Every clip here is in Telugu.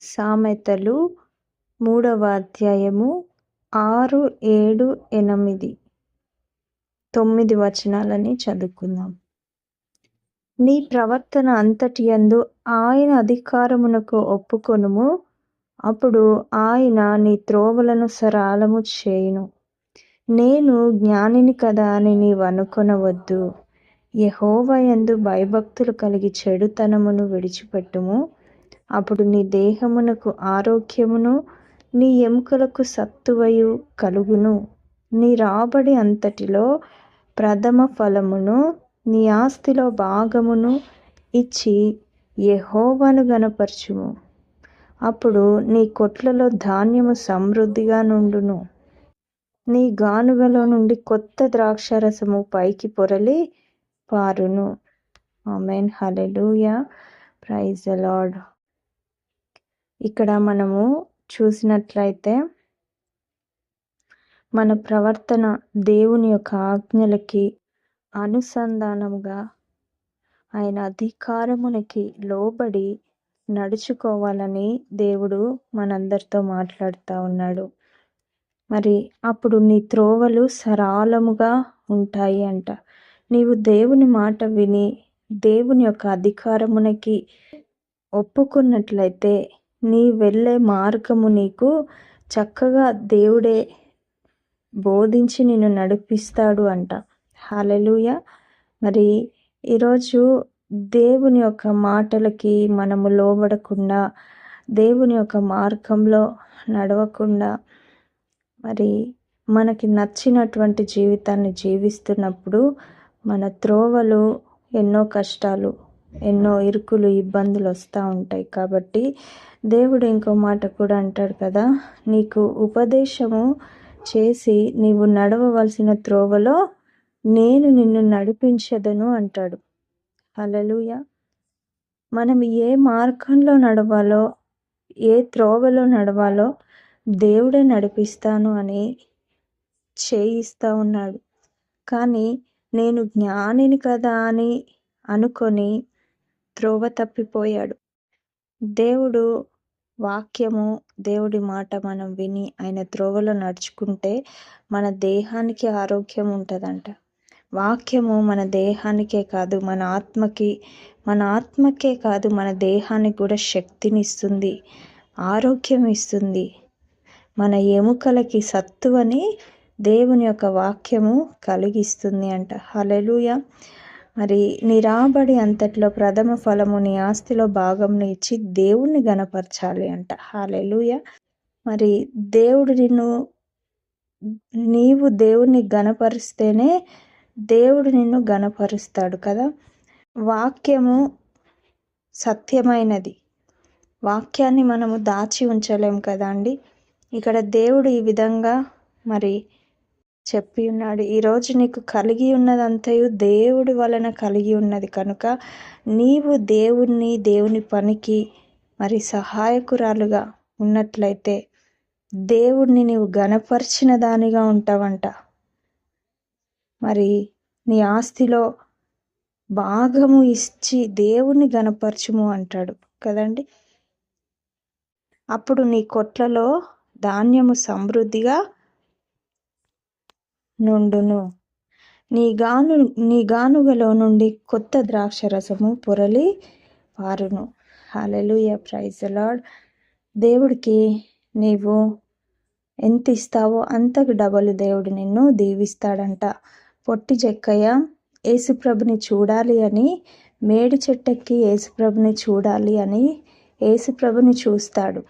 సామెతలు మూడవ అధ్యాయము ఆరు ఏడు ఎనిమిది. తొమ్మిది వచనాలని చదువుకుందాం. నీ ప్రవర్తన అంతటి యందు ఆయన అధికారమునకు ఒప్పుకొనుము. అప్పుడు ఆయన నీ త్రోవలను సరాలము చేయును. నేను జ్ఞానిని కదా అని నీవు అనుకొనవద్దు. యహోవయందు భయభక్తులు కలిగి చెడుతనమును విడిచిపెట్టుము. అప్పుడు నీ దేహమునకు ఆరోగ్యమును నీ ఎముకలకు సత్తువయు కలుగును. నీ రాబడి అంతటిలో ప్రథమ ఫలమును నీ ఆస్తిలో భాగమును ఇచ్చి యహోవను గనపరచుము అప్పుడు నీ కొట్లలో ధాన్యము సమృద్ధిగా నుండును. నీ గానుగలో నుండి కొత్త ద్రాక్షరసము పైకి పొరలి పారును. ఆమెన్. Hallelujah praise Lord. ఇక్కడ మనము చూసినట్లయితే మన ప్రవర్తన దేవుని యొక్క ఆజ్ఞలకి అనుసంధానముగా ఆయన అధికారమునికి లోబడి నడుచుకోవాలని దేవుడు మనందరితో మాట్లాడుతూ ఉన్నాడు. మరి అప్పుడు నీ త్రోవలు సరాలముగా ఉంటాయి అంట. నీవు దేవుని మాట విని దేవుని యొక్క అధికారమునకి ఒప్పుకున్నట్లయితే నీ వెళ్ళే మార్గము నీకు చక్కగా దేవుడే బోధించి నిన్ను నడిపిస్తాడు అంట. హాలలుయ మరి ఈరోజు దేవుని యొక్క మాటలకి మనము లోబడకుండా దేవుని యొక్క మార్గంలో నడవకుండా మరి మనకి నచ్చినటువంటి జీవితాన్ని జీవిస్తున్నప్పుడు మన త్రోవలు ఎన్నో కష్టాలు ఎన్నో ఇరుకులు ఇబ్బందులు వస్తూ ఉంటాయి. కాబట్టి దేవుడు ఇంకో మాట కూడా అంటాడు కదా నీకు ఉపదేశము చేసి నీవు నడవవలసిన త్రోవలో నేను నిన్ను నడిపించదను అంటాడు. అలలుయ మనం ఏ మార్గంలో నడవాలో ఏ త్రోవలో నడవాలో దేవుడే నడిపిస్తాను అని చేయిస్తూ ఉన్నాడు. కానీ నేను జ్ఞానిని కదా అని అనుకొని త్రోవ తప్పిపోయాడు. దేవుడు వాక్యము దేవుడి మాట మనం విని ఆయన త్రోవలో నడుచుకుంటే మన దేహానికి ఆరోగ్యం ఉంటుందంట. వాక్యము మన దేహానికే కాదు మన ఆత్మకి మన ఆత్మకే కాదు మన దేహానికి కూడా శక్తిని ఇస్తుంది ఆరోగ్యం ఇస్తుంది. మన ఎముకలకి సత్తువని దేవుని యొక్క వాక్యము కలిగిస్తుంది అంట. హలెలుయ మరి నీ రాబడి అంతట్లో ప్రథమ ఫలము నీ ఆస్తిలో భాగంను ఇచ్చి దేవుణ్ణి గనపరచాలి అంట. హాలెలుయ. మరి దేవుడు నిన్ను నీవు దేవుణ్ణి గనపరిస్తేనే దేవుడు నిన్ను గనపరుస్తాడు కదా. వాక్యము సత్యమైనది. వాక్యాన్ని మనము దాచి ఉంచలేం కదా అండి. ఇక్కడ దేవుడు ఈ విధంగా మరి చెప్పి ఉన్నాడు. ఈరోజు నీకు కలిగి ఉన్నదంతయు దేవుడి వలన కలిగి ఉన్నది. కనుక నీవు దేవుణ్ణి దేవుని పనికి మరి సహాయకురాలుగా ఉన్నట్లయితే దేవుణ్ణి నీవు గణపరిచిన దానిగా ఉంటావంట. మరి నీ ఆస్తిలో భాగము ఇచ్చి దేవుణ్ణి గణపరచుము అంటాడు. కదండి? అప్పుడు నీ కొట్లలో ధాన్యము సమృద్ధిగా నుండును. నీ గాను నీ గానుగలో నుండి కొత్త ద్రాక్ష రసము పొరలి పారును. హాలెలుయ ప్రైజ్ లాడ్ దేవుడికి నీవు ఎంత ఇస్తావో అంతకు డబలు దేవుడు నిన్ను దీవిస్తాడంట. పొట్టి చెక్కయ్య యేసుప్రభుని చూడాలి అని మేడి చెట్టెక్కి యేసుప్రభుని చూడాలి అని యేసుప్రభుని చూస్తాడు.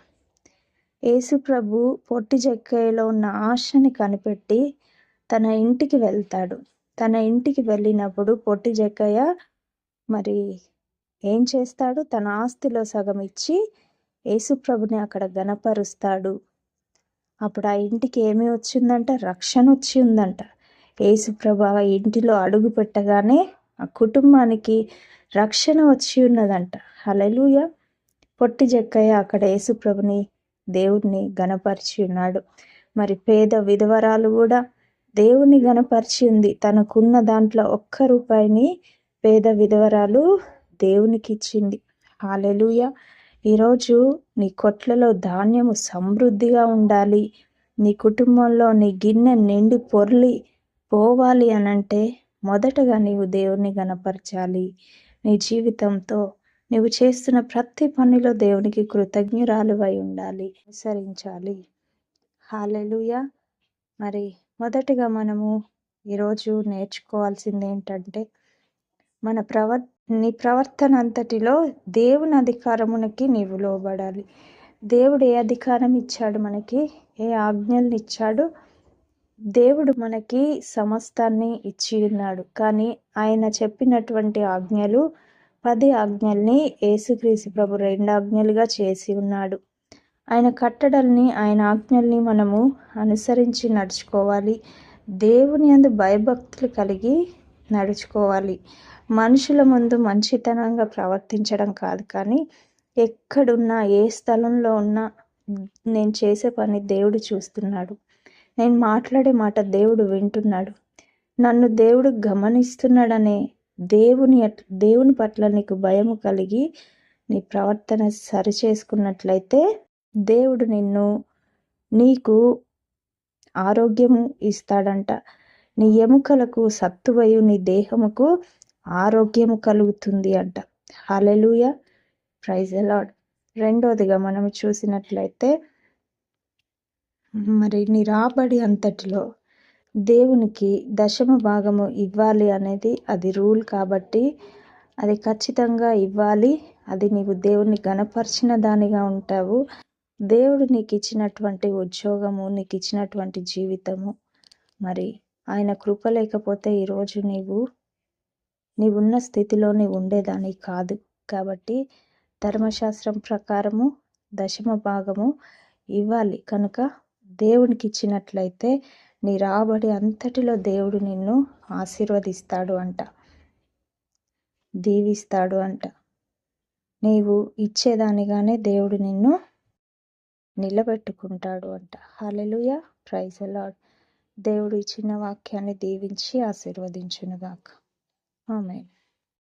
యేసుప్రభు పొట్టి చెక్కయ్యలో ఉన్న ఆశని కనిపెట్టి తన ఇంటికి వెళ్తాడు. తన ఇంటికి వెళ్ళినప్పుడు పొట్టి జక్కయ్య మరి ఏం చేస్తాడు? తన ఆస్తిలో సగం ఇచ్చి యేసుప్రభుని అక్కడ గనపరుస్తాడు అప్పుడు ఆ ఇంటికి ఏమి వచ్చిందంట? రక్షణ వచ్చి ఉందంట యేసుప్రభు ఆ ఇంటిలో అడుగు పెట్టగానే ఆ కుటుంబానికి రక్షణ వచ్చి ఉన్నదంట. హలలుయ పొట్టి జక్కయ్య అక్కడ యేసుప్రభుని దేవుణ్ణి గనపరిచి ఉన్నాడు. మరి పేద విధవరాలు కూడా దేవుని గనపరిచి ఉంది. తనకున్న దాంట్లో ఒక్క రూపాయిని పేద విధవరాలు దేవునికి ఇచ్చింది. హాలెలుయ ఈరోజు నీ కొట్లలో ధాన్యము సమృద్ధిగా ఉండాలి. నీ కుటుంబంలో నీ గిన్నె నిండి పొర్లి పోవాలి అనంటే మొదటగా నీవు దేవుణ్ణి గనపరచాలి నీ జీవితంతో నువ్వు చేస్తున్న ప్రతి పనిలో దేవునికి కృతజ్ఞురాలువై ఉండాలి. అనుసరించాలి. హాలెలుయ మరి మొదటిగా మనము ఈరోజు నేర్చుకోవాల్సింది ఏంటంటే మన ప్రవర్ నీ ప్రవర్తన అంతటిలో దేవుని అధికారమునకి నీవు లోబడాలి. దేవుడు ఏ అధికారం ఇచ్చాడు మనకి? ఏ ఆజ్ఞల్ని ఇచ్చాడు? దేవుడు మనకి సమస్తాన్ని ఇచ్చి ఉన్నాడు. కానీ ఆయన చెప్పినటువంటి ఆజ్ఞలు పది ఆజ్ఞల్ని యేసుక్రీస్తు ప్రభు రెండు ఆజ్ఞలుగా చేసి ఉన్నాడు. ఆయన కట్టడల్ని ఆయన ఆజ్ఞల్ని మనము అనుసరించి నడుచుకోవాలి. దేవుని అందు భయభక్తులు కలిగి నడుచుకోవాలి. మనుషుల ముందు మంచితనంగా ప్రవర్తించడం కాదు కానీ ఎక్కడున్నా ఏ స్థలంలో ఉన్నా నేను చేసే పని దేవుడు చూస్తున్నాడు. నేను మాట్లాడే మాట దేవుడు వింటున్నాడు. నన్ను దేవుడు గమనిస్తున్నాడనే దేవుని దేవుని పట్ల నీకు భయము కలిగి నీ ప్రవర్తన సరి చేసుకున్నట్లయితే దేవుడు నిన్ను నీకు ఆరోగ్యము ఇస్తాడంట. నీ ఎముకలకు సత్తువయు నీ దేహముకు ఆరోగ్యము కలుగుతుంది అంట. హలెలుయ ప్రైజ్ అలాడ్ రెండోదిగా మనం చూసినట్లయితే మరి నీ రాబడి అంతటిలో దేవునికి దశమ భాగము ఇవ్వాలి అనేది అది రూల్ కాబట్టి అది ఖచ్చితంగా ఇవ్వాలి. అది నీవు దేవుణ్ణి గణపరిచిన దానిగా ఉంటావు. దేవుడు నీకు ఇచ్చినటువంటి ఉద్యోగము నీకు ఇచ్చినటువంటి జీవితము. మరి ఆయన కృప లేకపోతే ఈరోజు నీవు నీవున్న స్థితిలో నీవు ఉండేదాని కాదు. కాబట్టి ధర్మశాస్త్రం ప్రకారము దశమ భాగము ఇవ్వాలి. కనుక దేవునికి ఇచ్చినట్లయితే నీ రాబడి అంతటిలో దేవుడు నిన్ను ఆశీర్వదిస్తాడు అంట. దీవిస్తాడు అంట. నీవు ఇచ్చేదానిగానే దేవుడు నిన్ను నిలబెట్టుకుంటాడు అంట. హలెలుయ ప్రైజ్ అలాడ్ దేవుడు ఇచ్చిన వాక్యాన్ని దీవించి ఆశీర్వదించునుగాక. ఆమె